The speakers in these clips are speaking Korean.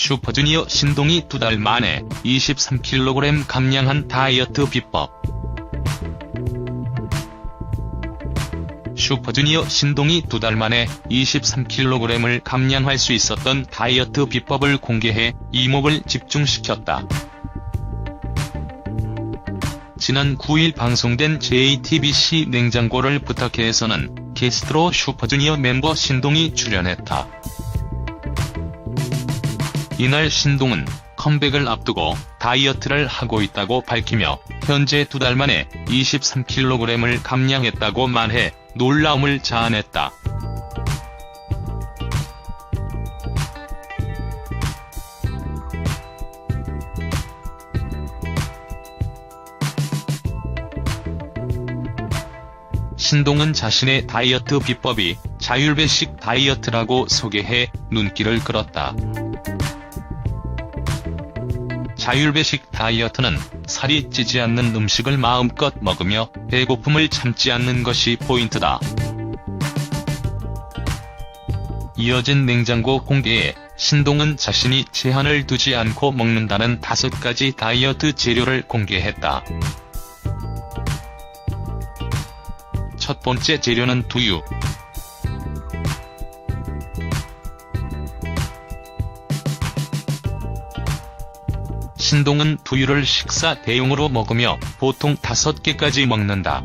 슈퍼주니어 신동이 두 달 만에 23kg 감량한 다이어트 비법. 슈퍼주니어 신동이 두 달 만에 23kg을 감량할 수 있었던 다이어트 비법을 공개해 이목을 집중시켰다. 지난 9일 방송된 JTBC 냉장고를 부탁해에서는 게스트로 슈퍼주니어 멤버 신동이 출연했다. 이날 신동은 컴백을 앞두고 다이어트를 하고 있다고 밝히며 현재 두 달 만에 23kg을 감량했다고 말해 놀라움을 자아냈다. 신동은 자신의 다이어트 비법이 자율배식 다이어트라고 소개해 눈길을 끌었다. 자율배식 다이어트는 살이 찌지 않는 음식을 마음껏 먹으며 배고픔을 참지 않는 것이 포인트다. 이어진 냉장고 공개에 신동은 자신이 제한을 두지 않고 먹는다는 다섯 가지 다이어트 재료를 공개했다. 첫 번째 재료는 두유. 신동은 두유를 식사 대용으로 먹으며 보통 5개까지 먹는다.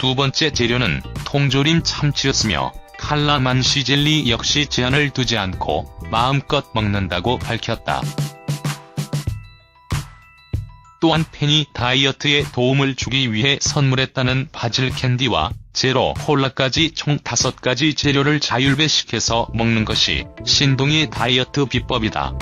두 번째 재료는 통조림 참치였으며 칼라만시 젤리 역시 제한을 두지 않고 마음껏 먹는다고 밝혔다. 또한 팬이 다이어트에 도움을 주기 위해 선물했다는 바질 캔디와 제로 콜라까지 총 5가지 재료를 자율배식해서 먹는 것이 신동의 다이어트 비법이다.